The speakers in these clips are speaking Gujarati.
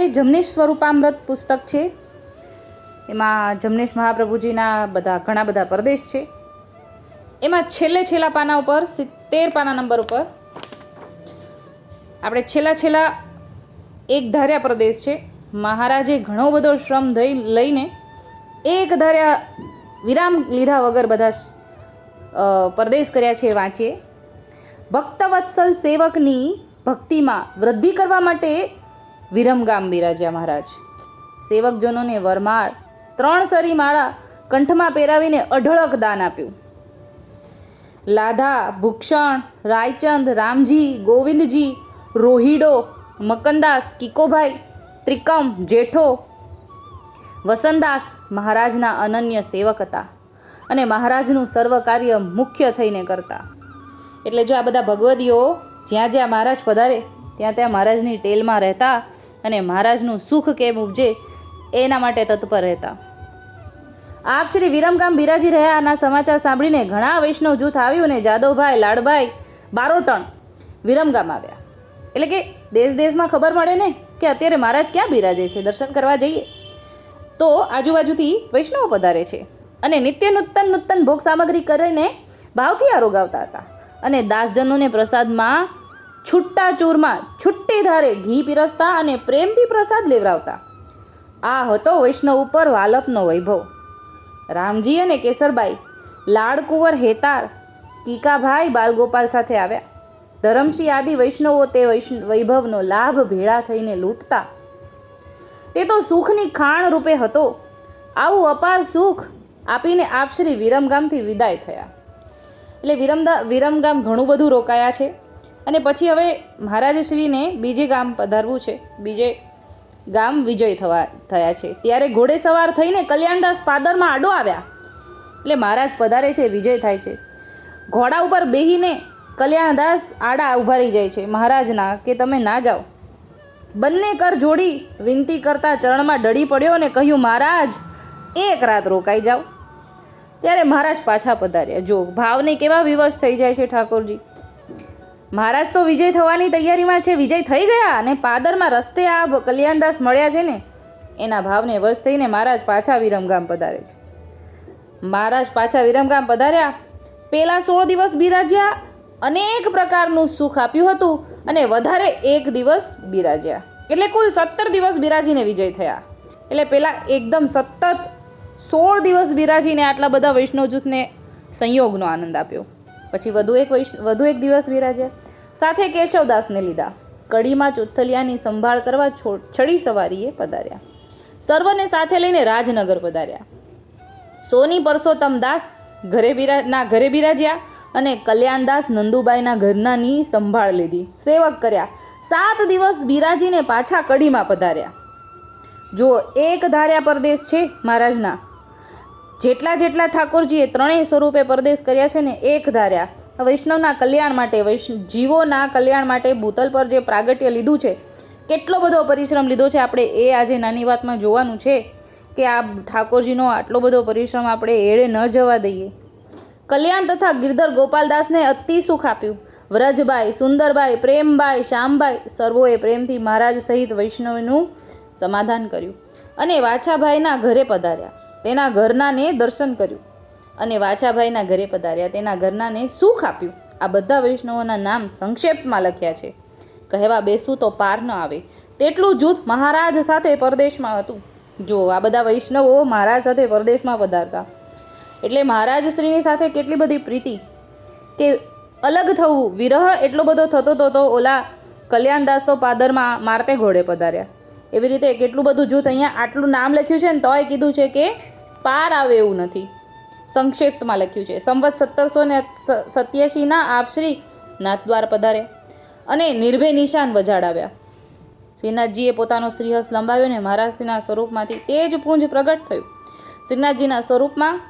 એ જમનેશ સ્વરૂપામૃત પુસ્તક છે. એમાં જમનેશ મહાપ્રભુજીના બધા ઘણા બધા પ્રદેશ છે. એમાં છેલ્લે છેલ્લા પાના ઉપર, સિત્તેર પાના નંબર ઉપર આપણે છેલ્લા છેલ્લા એક ધાર્યા પ્રદેશ છે. મહારાજે ઘણો બધો શ્રમ દઈ લઈને એક ધાર્યા વિરામ લીધા વગર બધા પરદેશ કર્યા છે વાંચીએ. ભક્તવત્સલ સેવકની ભક્તિમાં વૃદ્ધિ કરવા માટે વિરમગામ બિરાજ્યા મહારાજ. સેવકજનોને વરમાળ, ત્રણ સરી માળા કંઠમાં પહેરાવીને અઢળક દાન આપ્યું. લાધા, ભૂક્ષણ, રાયચંદ, રામજી, ગોવિંદજી, રોહિડો, મકનદાસ, કિકોભાઈ, ત્રિકમ, જેઠો, વસંતદાસ મહારાજના અનન્ય સેવક હતા અને મહારાજનું સર્વ કાર્ય મુખ્ય થઈને કરતા. એટલે જો આ બધા ભગવદીઓ જ્યાં જ્યાં મહારાજ પધારે, ત્યાં ત્યાં મહારાજની ટેલમાં રહેતા અને મહારાજનું સુખ કેમ ઉપજે એના માટે તત્પર રહેતા. આપ શ્રી વિરમગામ બિરાજી રહ્યાના સમાચાર સાંભળીને ઘણા વૈષ્ણવ જૂથ આવ્યું ને જાદવભાઈ લાડભાઈ બારોટણ, વિરમગામ આવ્યા. એટલે કે દેશ દેશમાં ખબર મળે ને કે અત્યારે મહારાજ ક્યાં બિરાજે છે? દર્શન કરવા જઈએ. તો આજુબાજુથી વૈષ્ણવો પધારે છે અને નિત્ય નૂતન નૂતન ભોગ સામગ્રી કરીને ભાવથી આરોગાવતા હતા. અને દાસજનોને પ્રસાદમાં છૂટા ચૂરમાં છુટ્ટી ધારે ઘી પીરસતા અને પ્રેમથી પ્રસાદ લેવડાવતા. આ હતો વૈષ્ણવ ઉપર વાલપનો વૈભવ. રામજી અને કેસરબાઈ, લાડકુંવર હેતાળ, કીકાભાઈ બાલગોપાલ સાથે આવ્યા. ધરમસિંહ આદિ વૈષ્ણવો તે વૈષ્ણવ વૈભવનો લાભ ભેળા થઈને લૂંટતા. તે તો સુખની ખાણ રૂપે હતો. આવું અપાર સુખ આપીને આપ શ્રી વિરમગામથી વિદાય થયા. એટલે વિરમદા, વિરમગામ ઘણું બધું રોકાયા છે. અને પછી હવે મહારાજશ્રીને બીજે ગામ પધારવું છે. બીજે ગામ વિજય થવા, થયા છે. ત્યારે ઘોડે સવાર થઈને કલ્યાણદાસ પાદરમાં આડો આવ્યા. એટલે મહારાજ પધારે છે, વિજય થાય છે. ઘોડા ઉપર બેહીને કલ્યાણદાસ આડા ઊભા રહી જાય છે. મહારાજના કે તમે ના જાઓ. બંને કર જોડી વિનંતી કરતા ચરણમાં ડળી પડ્યો અને કહ્યું, મહારાજ, એક રાત રોકાઈ જાઓ. ત્યારે મહારાજ પાછા પધાર્યા. જો, ભાવને કેવા વિવશ થઈ જાય છે ઠાકોરજી? મહારાજ તો વિજય થવાની તૈયારીમાં છે. વિજય થઈ ગયા અને પાદરમાં રસ્તે આ કલ્યાણદાસ મળ્યા છે ને, એના ભાવને વશ થઈને મહારાજ પાછા વિરમગામ પધારે છે. મહારાજ પાછા વિરમગામ પધાર્યા. પહેલાં સોળ દિવસ બિરાજ્યા. અનેક પ્રકારનું સુખ આપ્યું હતું અને વધારે એક દિવસ બિરાજ્યા. એટલે કુલ સત્તર દિવસ બિરાજીને વિજય થયા. એટલે પહેલાં એકદમ સતત સોળ દિવસ બિરાજીને આટલા બધા વૈષ્ણવ જૂથને સંયોગનો આનંદ આપ્યો. પછી વધુ એક વધુ એક દિવસ બિરાજ્યા સાથે કેશવદાસને લીધા. કડીમાં ચુથલિયાની સંભાળ કરવા છડી સવારીએ પધાર્યા. સર્વને સાથે લઈને રાજનગર પધાર્યા. સોની પરસોત્તમ દાસ ઘરે બિરા ઘરે બિરાજ્યા અને કલ્યાણદાસ નંદુબાઈના ઘરનાની સંભાળ લીધી. સેવક કર્યા. સાત દિવસ બિરાજીને પાછા કડીમાં પધાર્યા. જો એક ધાર્યા પરદેશ છે મહારાજના. જેટલા જેટલા ઠાકોરજીએ ત્રણેય સ્વરૂપે પરદેશ કર્યા છે ને એક ધાર્યા. વૈષ્ણવના કલ્યાણ માટે વૈષ્ણવ જીવોના કલ્યાણ માટે ભૂતલ પર જે પ્રાગટ્ય લીધું છે, કેટલો બધો પરિશ્રમ લીધો છે આપણે એ આજે નાની વાતમાં જોવાનું છે કે આ ઠાકોરજીનો આટલો બધો પરિશ્રમ આપણે એળે ન જવા દઈએ. કલ્યાણ તથા ગિરધર ગોપાલદાસને અતિ સુખ આપ્યું. વ્રજભાઈ સુંદરભાઈ પ્રેમભાઈ શ્યામભાઈ સર્વોએ પ્રેમથી મહારાજ સહિત વૈષ્ણવનું સમાધાન કર્યું અને વાછાભાઈના ઘરે પધાર્યા. તેના ઘરનાને દર્શન કર્યું અને વાછાભાઈના ઘરે પધાર્યા. તેના ઘરનાને સુખ આપ્યું. આ બધા વૈષ્ણવોના નામ સંક્ષેપમાં લખ્યા છે. કહેવા બેસું તો પાર ન આવે. તેટલું જૂથ મહારાજ સાથે પરદેશમાં હતું. જો, આ બધા વૈષ્ણવો મહારાજ સાથે પરદેશમાં પધારતા. એટલે મહારાજ શ્રીની સાથે કેટલી બધી પ્રીતિ? કે અલગ થવું, વિરહ એટલો બધો થતો હતો તો ઓલા કલ્યાણદાસ તો પાદરમાં મારતે ઘોડે પધાર્યા. એવી રીતે કેટલું બધું જૂથ અહીંયા આટલું નામ લખ્યું છે ને તોય કીધું છે કે પાર આવે એવું નથી. સંક્ષિપ્તમાં લખ્યું છે. સંવત સત્તરસો ને સત્યાસીના આપશ્રી નાથદ્વાર પધારે અને નિર્ભય નિશાન વજાડાવ્યા. શ્રીનાથજીએ પોતાનો શ્રીહસ લંબાવ્યો ને મહારાજના સ્વરૂપમાંથી તે જ પુંજ પ્રગટ થયું. શ્રીનાથજીના સ્વરૂપમાં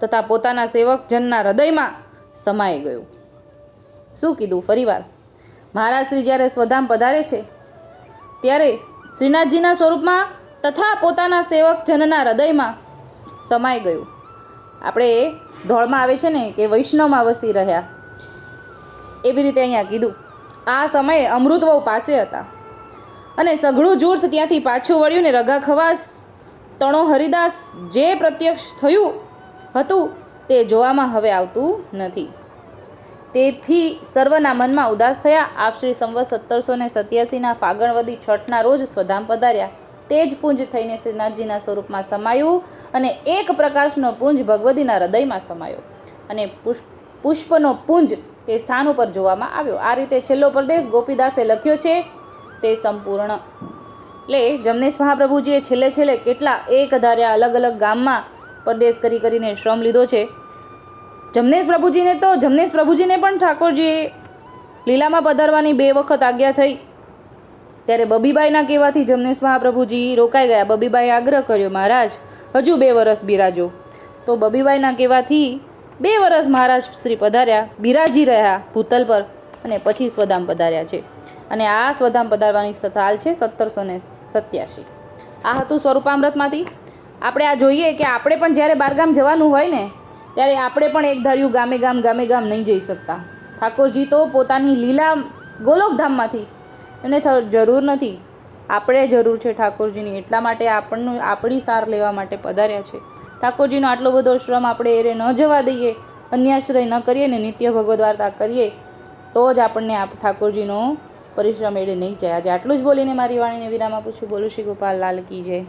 તથા પોતાના સેવકજનના હૃદયમાં સમાઈ ગયું. શું કીધું? ફરીવાર, મહારાજ શ્રી જ્યારે સ્વધામ પધારે છે, ત્યારે શ્રીનાથજીના સ્વરૂપમાં તથા પોતાના સેવક જનના હૃદયમાં સમાઈ ગયું. આપણે ધોળમાં આવે છે ને કે વૈષ્ણવમાં વસી રહ્યા. એવી રીતે અહીંયા કીધું. આ સમયે અમૃતવહુ પાસે હતા. અને સઘળું જૂર્સ ત્યાંથી પાછું વળ્યું ને રગા ખવાસ તણો હરિદાસ જે પ્રત્યક્ષ થયું હતું તે જોવામાં હવે આવતું નથી. તેથી સર્વના મનમાં ઉદાસ થયા. આપ શ્રી સંવત સત્તરસો ને સત્યાસીના ફાગણવદી છઠના રોજ સ્વધામ પધાર્યા. તે જ પુંજ થઈને શ્રીનાથજીના સ્વરૂપમાં સમાયું અને એક પ્રકાશનો પુંજ ભગવતીના હૃદયમાં સમાયો. અને પુષ્પ, પુષ્પનો પુંજ તે સ્થાન ઉપર જોવામાં આવ્યો. આ રીતે છેલ્લો પ્રદેશ ગોપીદાસે લખ્યો છે, તે સંપૂર્ણ. એટલે જમનેશ મહાપ્રભુજીએ છેલ્લે છેલ્લે કેટલા એક ધાર્યા અલગ અલગ ગામમાં પરદેશ કરી કરીને શ્રમ લીધો છે. જમનેશ પ્રભુજીને તો, જમનેશ પ્રભુજીને પણ ઠાકોરજીએ લીલામાં પધારવાની બે વખત આજ્ઞા થઈ. ત્યારે બબીબાઈના કહેવાથી જમનેશ મહાપ્રભુજી રોકાઈ ગયા. બબીબાઈએ આગ્રહ કર્યો, મહારાજ, હજુ બે વર્ષ બિરાજો. તો બબીબાઈના કહેવાથી બે વર્ષ મહારાજ શ્રી પધાર્યા, બિરાજી રહ્યા ભૂતલ પર અને પછી સ્વધામ પધાર્યા છે. અને આ સ્વધામ પધારવાની સ્થાલ છે સત્તરસો ને સત્યાસી આ હતું સ્વરૂપામૃતમાંથી. આપણે આ જોઈએ કે આપણે પણ જ્યારે બારગામ જવાનું હોય ને ત્યારે આપણે પણ એક ધાર્યું ગામે ગામ ગામે ગામ નહીં જઈ શકતા. ઠાકોરજી તો પોતાની લીલા ગોલોકધામમાંથી, એને જરૂર નથી. આપણે જરૂર છે ઠાકોરજીની, એટલા માટે આપણનું, આપણી સાર લેવા માટે પધાર્યા છે. ઠાકોરજીનો આટલો બધો શ્રમ આપણે એરે ન જવા દઈએ, અન્યાશ્રય ન કરીએ ને નિત્ય ભગવદ વાર્તા કરીએ, તો જ આપણને આ ઠાકોરજીનો પરિશ્રમ એડે નહીં જાય. આજે આટલું જ બોલીને મારી વાણીને વિરામ આપું છું. બોલું શ્રી ગોપાલ, લાલ કી જય.